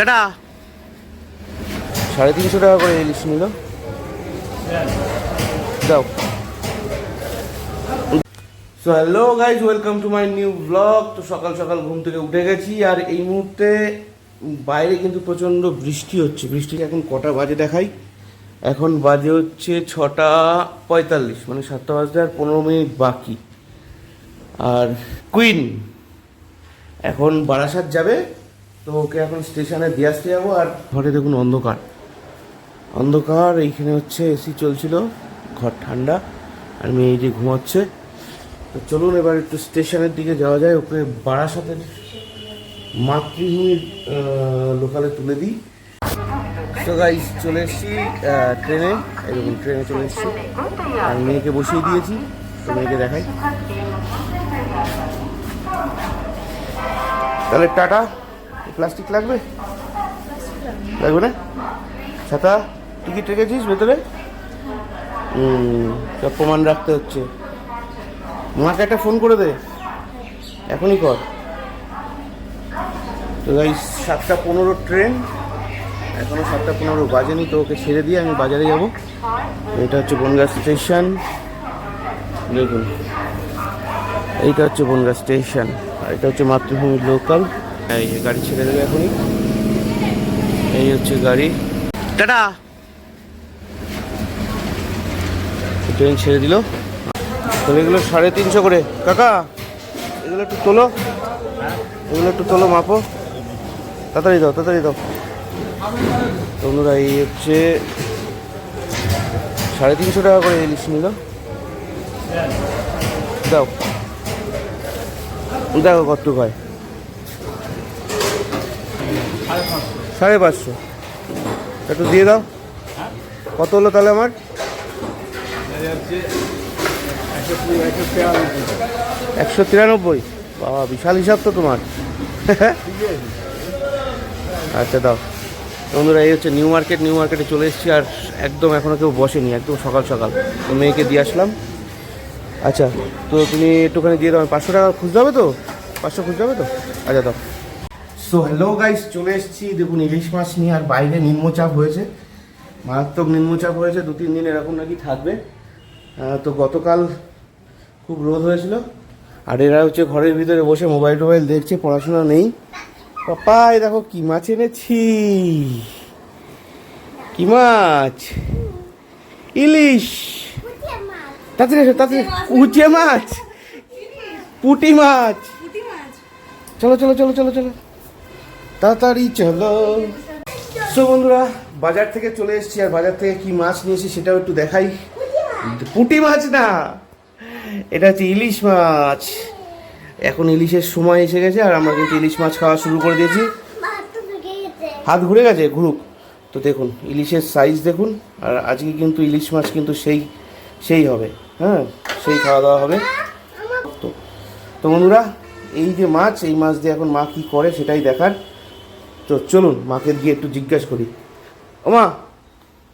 Tata. সাড়ে তিনশো টাকা করে ইলিশ নিল। দাও। So hello guys welcome to my new blog তো সকাল সকাল ঘুম থেকে উঠে গেছি আর এই মুহূর্তে বাইরে কিন্তু প্রচণ্ড বৃষ্টি হচ্ছে। বৃষ্টি এখন কটা বাজে দেখাই? এখন বাজে হচ্ছে ছটা পঁয়তাল্লিশ মানে সাতটা বাজতে আর পনেরো মিনিট বাকি। আর কুইন এখন বারাসাত যাবে। তো ওকে এখন স্টেশনে দিয়ে আসতে যাব আর ঘরে দেখুন অন্ধকার। অন্ধকার, এইখানে হচ্ছে এসি চলছিল, ঘর ঠান্ডা, আর মেয়ে যে ঘুমাচ্ছে। তো চলুন এবার একটু স্টেশনের দিকে যাওয়া যায়, ওকে বারাসাতের মাতৃভূমির লোকালে তুলে দিই। তো গাইজ চলে এসেছি ট্রেনে দেখুন, ট্রেনে চলে এসেছি। আর মেয়েকে বসিয়ে দিয়েছি, তো মেয়েকে দেখাই। তাহলে টাটা। প্লাস্টিক লাগবে? লাগবে না? ছাতা, টিকিট রেখেছিস ভেতরে? সব প্রমাণ রাখতে হচ্ছে। মাকে একটা ফোন করে দে। এখনই কর। তো গাই সাতটা পনেরো ট্রেন। এখনও সাতটা পনেরো বাজেনি, তো ওকে ছেড়ে দিয়ে আমি বাজারে যাব। এটা হচ্ছে বনগা স্টেশন। দেখুন। এইটা হচ্ছে বনগা স্টেশন। আর এটা হচ্ছে মাতৃভূমি লোকাল এই গাড়ি ছেড়ে দেবে এখনই। এই হচ্ছে গাড়ি। টাটা! ট্রেন ছেড়ে দিল। তবে এগুলো সাড়ে তিনশো করে। কাকা, এগুলো একটু তোলো। এগুলো একটু তোলো, মাপো। তাড়াতাড়ি দাও তাড়াতাড়ি দাও। তো বন্ধুরা, এই হচ্ছে সাড়ে তিনশো টাকা করে ইলিশ নিল। দাও। দেখো কত হয়। সাড়ে পাঁচশো। একটু দিয়ে দাও। কত হলো তাহলে আমার? একশো তিরানব্বই। বাবা, বিশাল হিসাব তো তোমার। আচ্ছা দাও। বন্ধুরা, এই হচ্ছে নিউ মার্কেট। নিউ মার্কেটে চলে এসেছি আর একদম এখনও কেউ বসেনি, একদম সকাল সকাল। তো মেয়েকে দিয়ে আসলাম। আচ্ছা তো তুমি একটুখানি দিয়ে দাও পাঁচশো টাকা খুঁজতে হবে তো? পাঁচশো খুঁজতে হবে তো? আচ্ছা দাও। সো হ্যালো গাইস চলে এসেছি। দেখুন ইলিশ মাছ নিয়ে আর বাইরে নিম্নচাপ হয়েছে। মারাত্মক নিম্নচাপ হয়েছে। দু তিন দিন এরকম নাকি থাকবে। তো গতকাল খুব রোদ হয়েছিল। আর এরা হচ্ছে ঘরের ভিতরে বসে মোবাইল টোবাইল দেখছে পড়াশোনা নেই। পাপা এই দেখো কি মাছ এনেছি। কি মাছ? ইলিশ। তাড়াতাড়ি এসো তাড়াতাড়ি উচে মাছ। পুটি মাছ। চলো চলো চলো চলো চলো। তাড়াতাড়ি চলো। সো বন্ধুরা, বাজার থেকে চলে এসেছি আর বাজার থেকে কি মাছ নিয়েছি সেটাও একটু দেখাই। পুঁটি মাছ না, এটা হচ্ছে ইলিশ মাছ। এখন ইলিশের সময় এসে গেছে আর আমরা কিন্তু ইলিশ মাছ খাওয়া শুরু করে দিয়েছি। হাত ঘুরে গেছে, ঘুরুক। তো দেখুন, ইলিশের সাইজ দেখুন, আর আজকে কিন্তু ইলিশ মাছ কিন্তু সেই সেই হবে হ্যাঁ সেই খাওয়া দাওয়া হবে। তো তো বন্ধুরা, এই যে মাছ, এই মাছ দিয়ে এখন মা কী করে সেটাই দেখার। তো চলুন মাকে গিয়ে একটু জিজ্ঞাসা করি। ও মা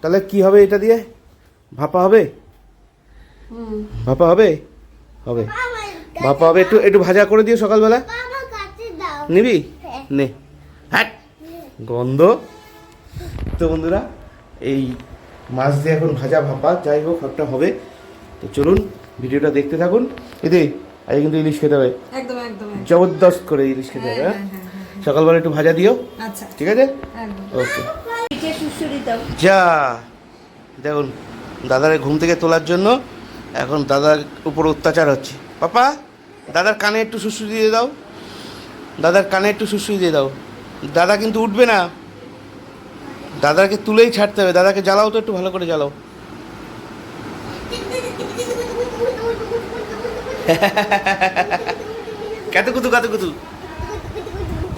তাহলে কি হবে এটা দিয়ে? ভাপা হবে? ভাপা হবে? হবে। ভাপা হবে একটু একটু ভাজা করে দিও সকালবেলা। নিবি? নে। হ্যাট গন্ধ। তো বন্ধুরা এই মাছ দিয়ে এখন ভাজা ভাপা যাই হোক একটা হবে। তো চলুন ভিডিওটা দেখতে থাকুন। এদি আজকে কিন্তু ইলিশ খেতে হবে। একদম একদম একদম। জবরদস্ত করে ইলিশ খেতে হবে হ্যাঁ। সকালবেলা একটু ভাজা দিও। আচ্ছা। ঠিক আছে? ওকে যা। দেখুন দাদারে ঘুম থেকে তোলার জন্য এখন দাদার উপর অত্যাচার হচ্ছে। পাপা দাদার কানে একটু সুসু দিয়ে দাও। দাদার কানে একটু সুসু দিয়ে দাও। দাদা কিন্তু উঠবে না। দাদাকে তুলেই ছাড়তে হবে। দাদাকে জ্বালাও তো একটু ভালো করে জ্বালাও। কাতে কুতু কাতে কুতু।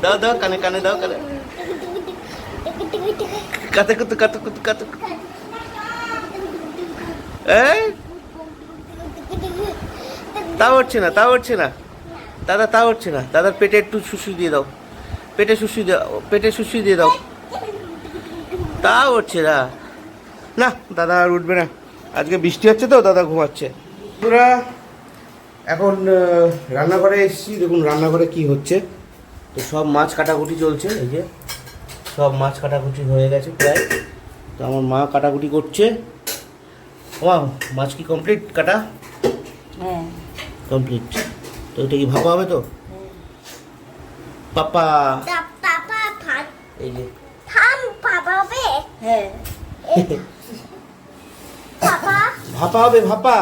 দাও দাও, কানে কানে দাও, কানে। কাতে কুতু কাতে কুতু কাতে। এই? তাও উঠছে না, তাও উঠছে না। দাদা, তাও উঠছে না। দাদার পেটে একটু শুশু দিয়ে দাও। পেটে শুশু পেটে শুশু দিয়ে দাও। তাও উঠছে না। না, দাদা আর উঠবে না। আজকে বৃষ্টি হচ্ছে তো, দাদা ঘুমাচ্ছে। পুরা এখন রান্নাঘরে এসেছি। দেখুন, রান্নাঘরে কি হচ্ছে। তো সব মাছ কাটাকুটি চলছে এই যে। সব মাছ কাটাকুটি হয়ে গেছে প্রায়। তো আমার মা কাটাকুটি করছে। মা মাছ কি কমপ্লিট কাটা? হ্যাঁ। কমপ্লিট তো এটা কি ভাপা হবে তো? পাপা। এই যে। থাম পাপা হবে। হ্যাঁ। পাপা। ভাপা হবে ভাপা।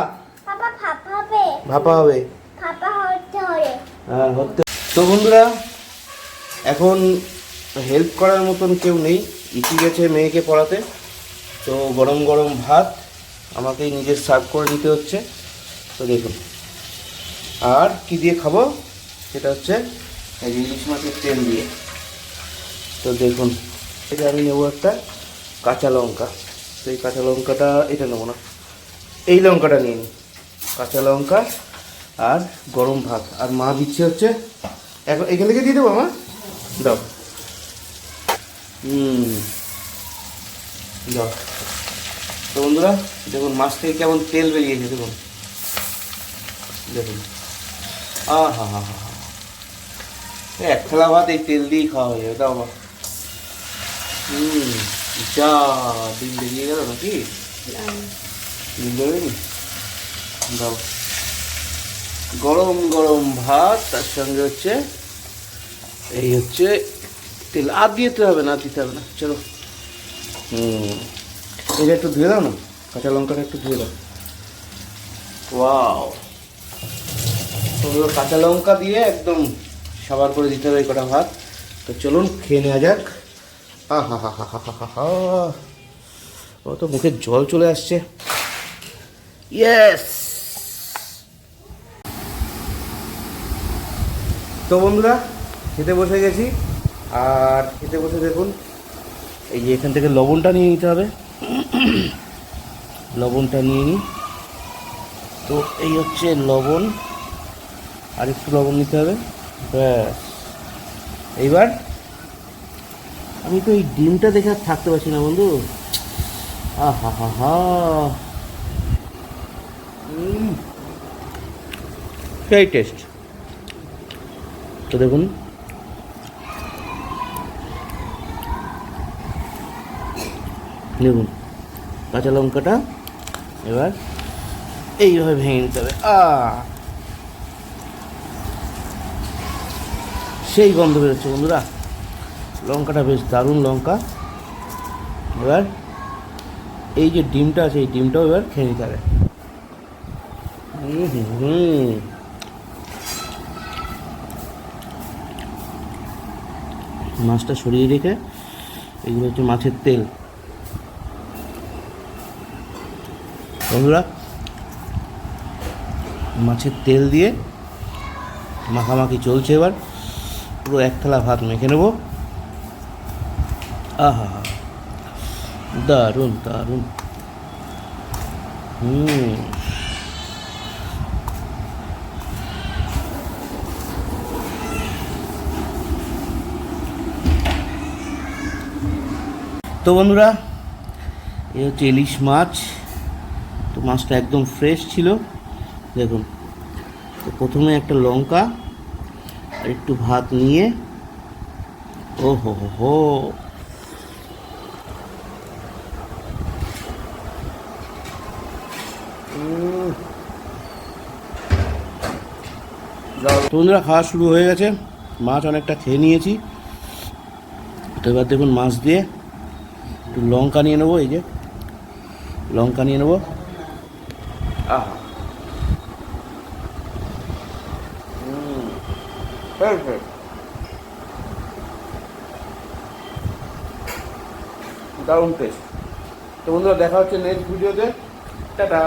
পাপা ভাপা হবে। ভাপা হবে। পাপা হতে হবে। হ্যাঁ হতে তো বন্ধুরা এখন হেল্প করার মতন কেউ নেই। ইতি গেছে মেয়েকে পড়াতে। তো গরম গরম ভাত আমাকেই নিজের সার্ভ করে নিতে হচ্ছে। তো দেখুন। আর কি দিয়ে খাব? সেটা হচ্ছে ইলিশ মাছের তেল দিয়ে। তো দেখুন, এটা আমি নেব একটা কাঁচা লঙ্কা। তো এই কাঁচা লঙ্কাটা, এটা নেব না। এই লঙ্কাটা নিয়ে নিই। কাঁচা লঙ্কা আর গরম ভাত। আর মা দিচ্ছে হচ্ছে, এখন এখান থেকে দিয়ে দেবো, মা? দাও। হুম। দাও। তো বন্ধুরা, দেখুন, মাছ থেকে কেমন তেল বেরিয়েছে, দেখুন। দেখুন। আ হা হা হা। এক থালা ভাত এই তেল দিয়েই খাওয়া হয়ে যাবে দাও মা হুম, যা ডিম বেরিয়ে গেল নাকি? ডিম বেরোয়নি? দাও। গরম গরম ভাত, তার সঙ্গে হচ্ছে এই হচ্ছে তেল আর দিতে হবে না দিতে হবে না চলো। হুম। এটা একটু ধুয়ে দাও না কাঁচা লঙ্কাটা একটু ধুয়ে দাও। ওয়াও। তো কাঁচা লঙ্কা দিয়ে একদম সাবার করে দিতে হবে এই কটা ভাত। তো চলুন খেয়ে নেওয়া যাক। হা হা হা হা হা হা হা ও তো মুখে জল চলে আসছে। ইয়েস তো বন্ধুরা খেতে বসে গেছি। আর খেতে বসে দেখুন, এই যে এখান থেকে লবণটা নিয়ে নিতে হবে। লবণটা নিয়ে নিই তো এই হচ্ছে লবণ। আর একটু লবণ নিতে হবে। ব্যাস। এইবার আমি তো এই ডিমটা দেখে আর থাকতে পারছি না বন্ধু। আহা হা হা। সেই টেস্ট তো দেখুন দেখুন, কাঁচা লঙ্কাটা এবার এইভাবে ভেঙে নিতে হবে। আ! সেই গন্ধ বেরোচ্ছে, বন্ধুরা। লঙ্কাটা বেশ দারুণ লঙ্কা। এবার এই যে ডিমটা আছে, এই ডিমটাও এবার খেয়ে নিতে হবে। মাছটা সরিয়ে রেখে, এগুলো হচ্ছে মাছের তেল। বন্ধুরা, মাছের তেল দিয়ে মাখামাখি চলছে এবার। পুরো এক থালা ভাত মেখে নেব। আহা, দারুণ দারুণ। হুম। তো বন্ধুরা এই হচ্ছে ইলিশ মাছ। মাছটা একদম ফ্রেশ ছিল। দেখুন, তো প্রথমে একটা লঙ্কা, আর একটু ভাত নিয়ে, ও হো হো হো। বন্ধুরা, খাওয়া শুরু হয়ে গেছে। মাছ অনেকটা খেয়ে নিয়েছি। তো এবার দেখুন মাছ দিয়ে একটু লঙ্কা নিয়ে নেব, এই যে। লঙ্কা নিয়ে নেব। আহা Perfect. দারুণ টেস্ট তো বন্ধুরা দেখা হচ্ছে নেক্সট ভিডিওতে টাটা।